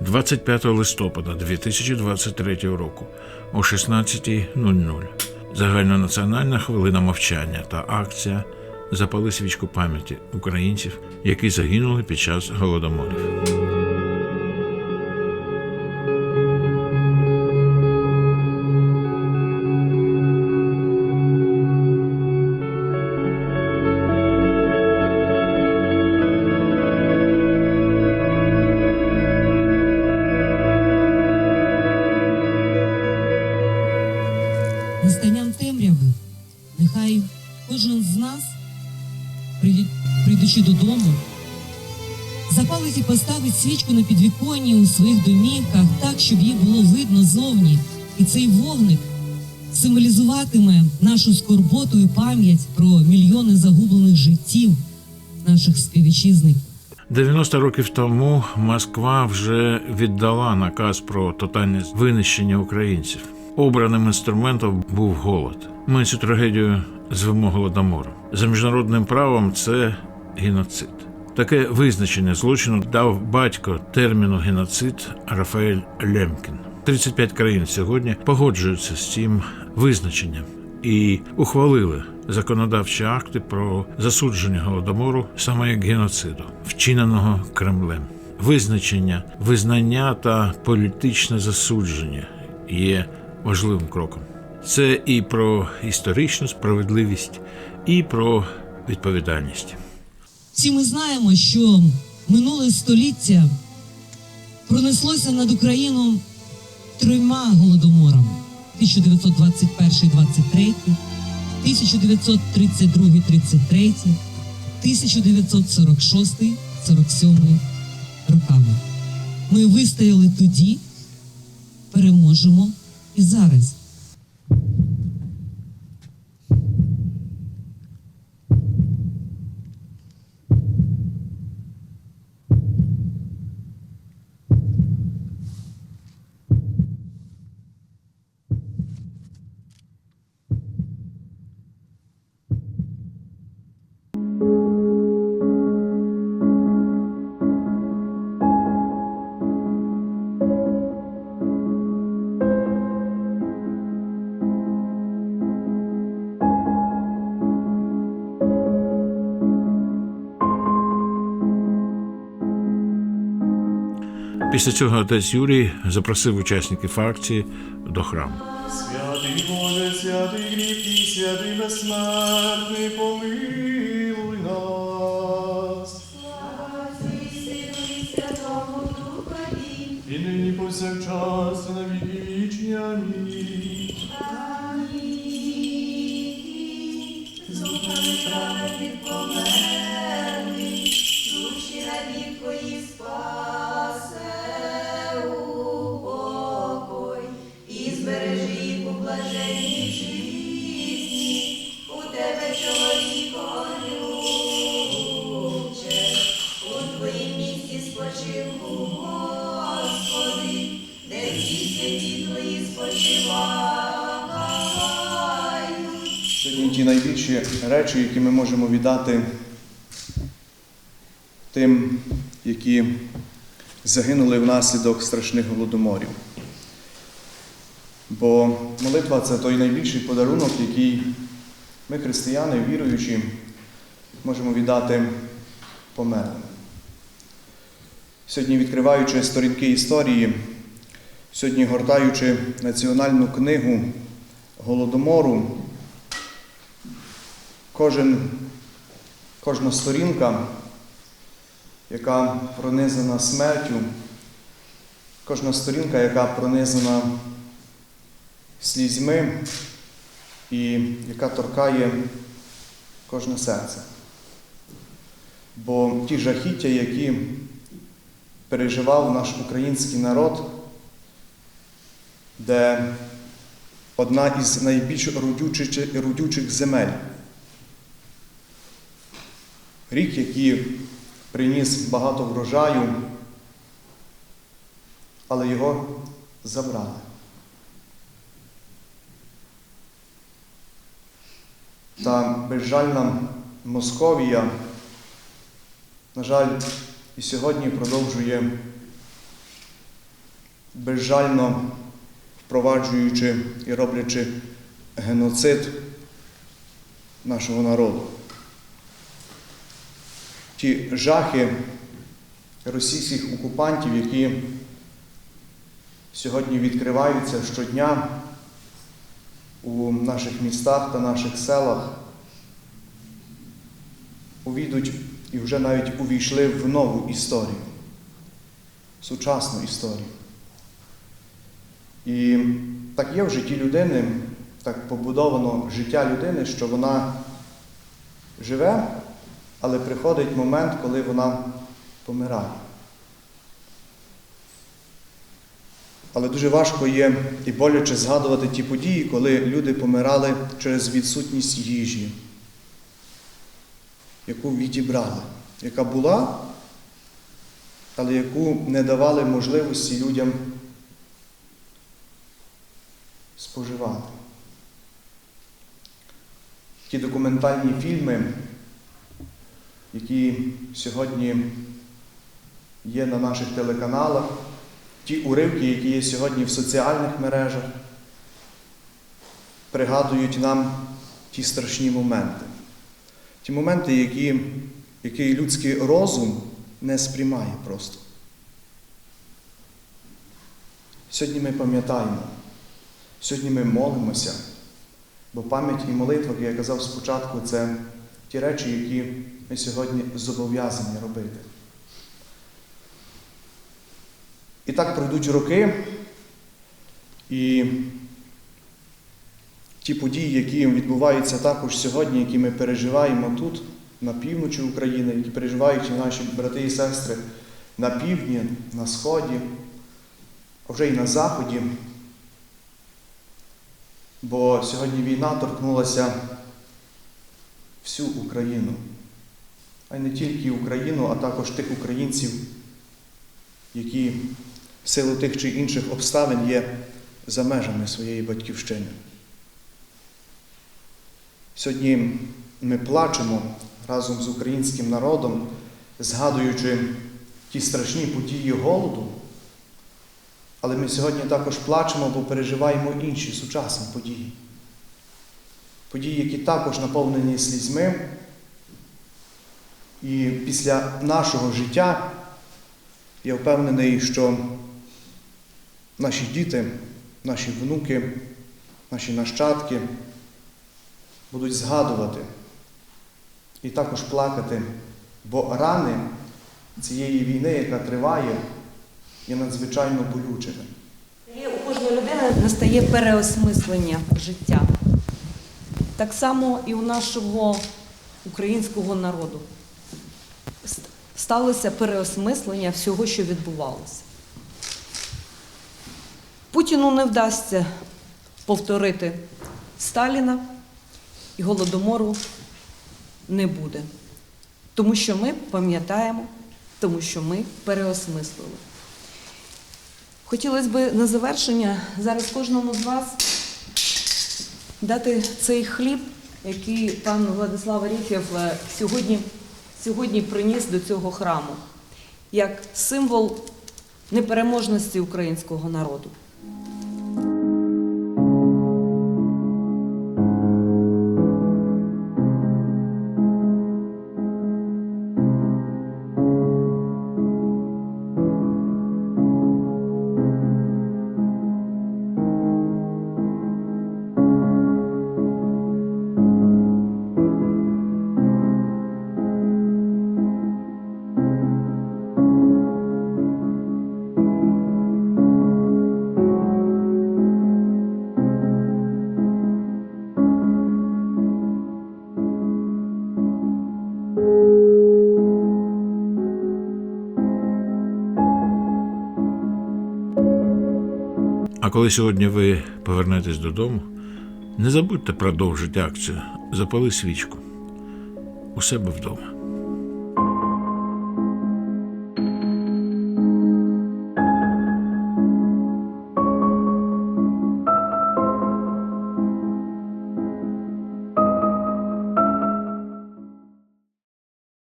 25 листопада 2023 року о 16.00. Загальнонаціональна хвилина мовчання та акція Запали свічку пам'яті українців, які загинули під час голодоморів. Нехай кожен з нас, прийдучи додому, запалить і поставить свічку на підвіконні у своїх домівках так, щоб її було видно зовні. І цей вогник символізуватиме нашу скорботу і пам'ять про мільйони загублених життів наших співвітчизників. 90 років тому Москва вже віддала наказ про тотальне винищення українців. Обраним інструментом був голод. Ми цю трагедію звемо голодомором. За міжнародним правом це геноцид. Таке визначення злочину дав батько терміну геноцид Рафаель Лемкін. 35 країн сьогодні погоджуються з цим визначенням і ухвалили законодавчі акти про засудження голодомору саме як геноциду, вчиненого Кремлем. Визначення, визнання та політичне засудження є важливим кроком. Це і про історичну справедливість, і про відповідальність. Всі ми знаємо, що минуле століття пронеслося над Україну трьома голодоморами: 1921-23, 1932-33, 1946-47 роками. Ми вистояли тоді, переможемо і зараз. Після цього отець Юрій запросив учасників акції до храму. Святий Боже, святий кріпкий, святий безсмертний, помилуй нас. І нині повсякчас на віки вічні. Амінь. Душі ті речі, які ми можемо віддати тим, які загинули внаслідок страшних голодоморів. Бо молитва це той найбільший подарунок, який ми, християни, віруючі, можемо віддати померлим. Сьогодні, відкриваючи сторінки історії, сьогодні гортаючи національну книгу Голодомору, кожен, кожна сторінка, яка пронизана смертю, кожна сторінка, яка пронизана слізьми і яка торкає кожне серце. Бо ті жахіття, які переживав наш український народ, де одна із найбільш родючих, земель. Рік, який приніс багато врожаю, але його забрали. Та безжальна Московія, на жаль, і сьогодні продовжує безжально впроваджуючи і роблячи геноцид нашого народу. Ті жахи російських окупантів, які сьогодні відкриваються щодня у наших містах та наших селах, увійдуть і вже навіть увійшли в нову історію, сучасну історію. І так є в житті людини, так побудовано життя людини, що вона живе, але приходить момент, коли вона помирає. Але дуже важко є і боляче згадувати ті події, коли люди помирали через відсутність їжі, яку відібрали, яка була, але яку не давали можливості людям споживати. Ті документальні фільми, які сьогодні є на наших телеканалах, ті уривки, які є сьогодні в соціальних мережах, пригадують нам ті страшні моменти. Ті моменти, які, які людський розум не сприймає просто. Сьогодні ми пам'ятаємо, сьогодні ми молимося, бо пам'ять і молитва, як я казав спочатку, це ті речі, які ми сьогодні зобов'язані робити. І так пройдуть роки, і ті події, які відбуваються також сьогодні, які ми переживаємо тут, на півночі України, які переживають наші брати і сестри на півдні, на сході, а вже й на заході. Бо сьогодні війна торкнулася всю Україну, а й не тільки Україну, а також тих українців, які в силу тих чи інших обставин є за межами своєї батьківщини. Сьогодні ми плачемо разом з українським народом, згадуючи ті страшні події голоду, але ми сьогодні також плачемо, бо переживаємо інші сучасні події. Події, які також наповнені слізьми. І після нашого життя я впевнений, що наші діти, наші внуки, наші нащадки будуть згадувати і також плакати, бо рани цієї війни, яка триває, є надзвичайно болючими. У кожної людини настає переосмислення життя. Так само і у нашого українського народу. Ст- Сталося переосмислення всього, що відбувалося. Путіну не вдасться повторити Сталіна і голодомору не буде. Тому що ми пам'ятаємо, тому що ми переосмислили. Хотілося б на завершення зараз кожному з вас дати цей хліб, який пан Владислав Аріфєв е, сьогодні, сьогодні приніс до цього храму, як символ непереможності українського народу. А коли сьогодні ви повернетесь додому, не забудьте продовжити акцію Запали свічку у себе вдома.